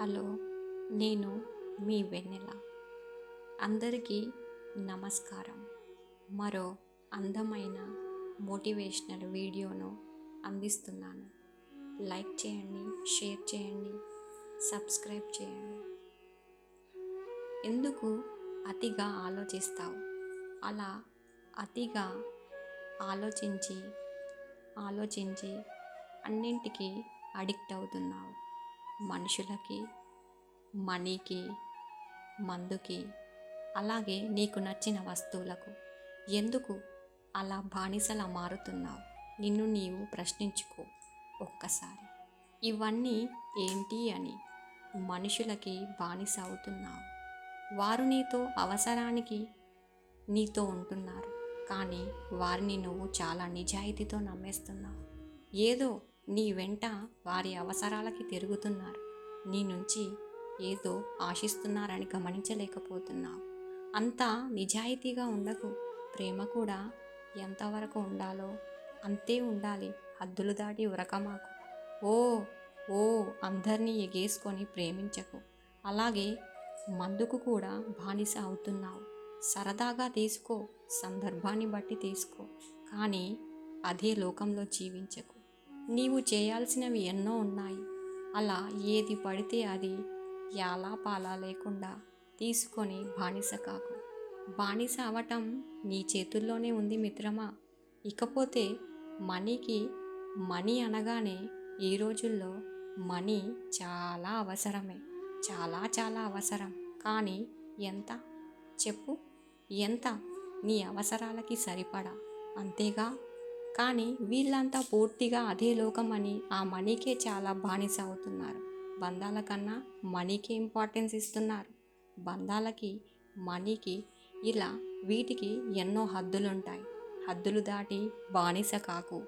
Hello నేను మీ వెన్నెల. అందరికీ నమస్కారం. మరో అందమైన మోటివేషనల్ వీడియోను అందిస్తున్నాను. లైక్ చేయండి షేర్ చేయండి సబ్స్క్రైబ్ చేయండి. ఎందుకు అతిగా ఆలోచిస్తావు? అలా అతిగా ఆలోచించి ఆలోచించి అన్నింటికి అడిక్ట్ అవుతున్నావు. మనుషులకి మనీకి మందుకి అలాగే నీకు నచ్చిన వస్తువులకు. ఎందుకు అలా బానిసలా మారుతున్నావు? నిన్ను నీవు ప్రశ్నించుకో ఒక్కసారి. ఇవన్నీ ఏంటి అని మనుషులకి బానిస అవుతున్నావు. వారు నీతో అవసరానికి నీతో ఉంటున్నారు. కానీ వారిని నువ్వు చాలా నిజాయితీతో నమ్మేస్తున్నావు. ఏదో నీ వెంట వారి అవసరాలకి తిరుగుతున్నారు. నీ నుంచి ఏదో ఆశిస్తున్నారని గమనించలేకపోతున్నావు అంతా నిజాయితీగా ఉండకు. ప్రేమ కూడా ఎంతవరకు ఉండాలో అంతే ఉండాలి. హద్దులు దాటి ఉరకమాకు. ఓ ఓ అందరినీ ఎగేసుకొని ప్రేమించకు. అలాగే మందుకు కూడా బానిస అవుతున్నావు. సరదాగా తీసుకో. సందర్భాన్ని బట్టి తీసుకో. కానీ అదే లోకంలో జీవించకు. నీవు చేయాల్సినవి ఎన్నో ఉన్నాయి. అలా ఏది పడితే అది యాలా పాలా లేకుండా తీసుకొని బానిస కాకు. బానిస అవటం నీ చేతుల్లోనే ఉంది మిత్రమా. ఇకపోతే మనీకి మనీ అనగానే ఈ రోజుల్లో మనీ చాలా అవసరమే. చాలా చాలా అవసరం. కానీ ఎంత? చెప్పు. ఎంత? నీ అవసరాలకి సరిపడా. అంతేగా? కానీ వీళ్ళంతా పూర్తిగా అదే లోకం అని ఆ మనీకే చాలా బానిస అవుతున్నారు. బంధాల కన్నా మనీకి ఇంపార్టెన్స్ ఇస్తున్నారు. బంధాలకి మనీకి ఇలా వీటికి ఎన్నో హద్దులుంటాయి. హద్దులు దాటి బానిస కాకు.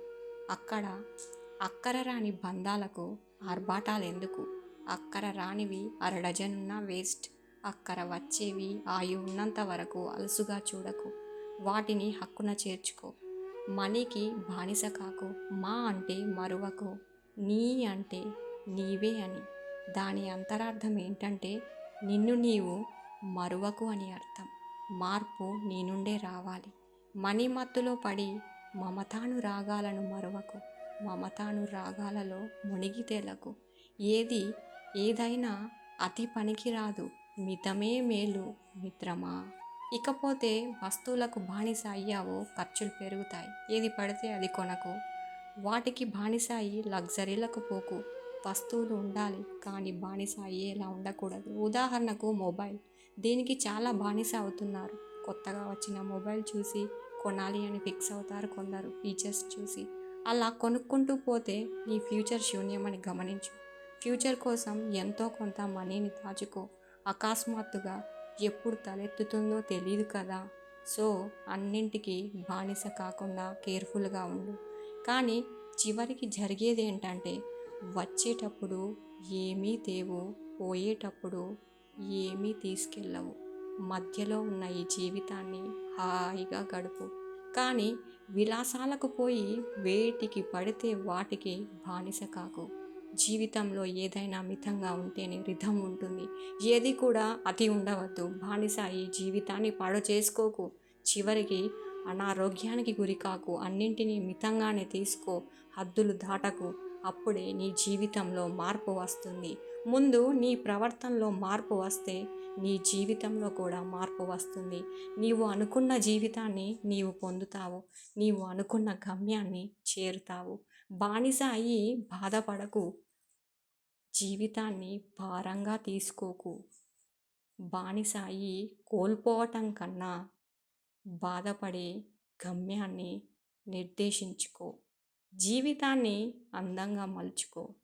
అక్కడ అక్కర రాని బంధాలకు ఆర్భాటాలు ఎందుకు అక్కర రానివి అరడజనున్న వేస్ట్. అక్కర వచ్చేవి ఆయు ఉన్నంత వరకు అలసుగా చూడకు. వాటిని హక్కున చేర్చుకో. మనీకి బానిస కాకు మా అంటే మరువకు. నీ అంటే నీవే అని. దాని అంతరార్థం ఏంటంటే నిన్ను నీవు మరువకు అని అర్థం. మార్పు నీ నుండే రావాలి. మనీ మత్తులో పడి మమతాను రాగాలను మరువకు. మమతాను రాగాలలో మునిగి తేలకు. ఏది ఏదైనా అతి పనికిరాదు. మితమే మేలు మిత్రమా? ఇకపోతే వస్తువులకు బానిస అయ్యావో ఖర్చులు పెరుగుతాయి. ఏది పడితే అది కొనకు. వాటికి బానిస అయ్యి లగ్జరీలకు పోకు. వస్తువులు ఉండాలి. కానీ బానిస అయ్యేలా ఉండకూడదు. ఉదాహరణకు మొబైల్. దీనికి చాలా బానిస అవుతున్నారు. కొత్తగా వచ్చిన మొబైల్ చూసి కొనాలి అని ఫిక్స్ అవుతారు కొందరు. ఫీచర్స్ చూసి. అలా కొనుక్కుంటూ పోతే నీ ఫ్యూచర్ శూన్యమని గమనించు. ఫ్యూచర్ కోసం ఎంతో కొంత మనీని దాచుకో. అకస్మాత్తుగా ఎప్పుడు తలెత్తుతుందో తెలియదు కదా. సో అన్నింటికి బానిస కాకుండా కేర్ఫుల్గా ఉండు. కానీ చివరికి జరిగేది ఏంటంటే వచ్చేటప్పుడు ఏమీ తేవు పోయేటప్పుడు ఏమీ తీసుకెళ్ళవు. మధ్యలో ఉన్న ఈ జీవితాన్ని హాయిగా గడుపు. కానీ విలాసాలకు పోయి వేటికి పడితే వాటికి బానిస కాకు. జీవితంలో ఏదైనా మితంగా ఉంటేనే రిధం ఉంటుంది. ఏది కూడా అతి ఉండవద్దు. బానిస ఈ జీవితాన్ని పాడు చేసుకోకు. చివరికి అనారోగ్యానికి గురికాకు అన్నింటినీ మితంగానే తీసుకో. హద్దులు దాటకు. అప్పుడే నీ జీవితంలో మార్పు వస్తుంది. ముందు నీ ప్రవర్తనలో మార్పు వస్తే నీ జీవితంలో కూడా మార్పు వస్తుంది. నీవు అనుకున్న జీవితాన్ని నీవు పొందుతావు. నీవు అనుకున్న గమ్యాన్ని చేరుతావు. బానిస అయ్యి బాధపడకు. జీవితాన్ని భారంగా తీసుకోకు. బానిస అయ్యి కోల్పోవటం కన్నా బాధపడే గమ్యాన్ని నిర్దేశించుకో. జీవితాన్ని అందంగా మలుచుకో.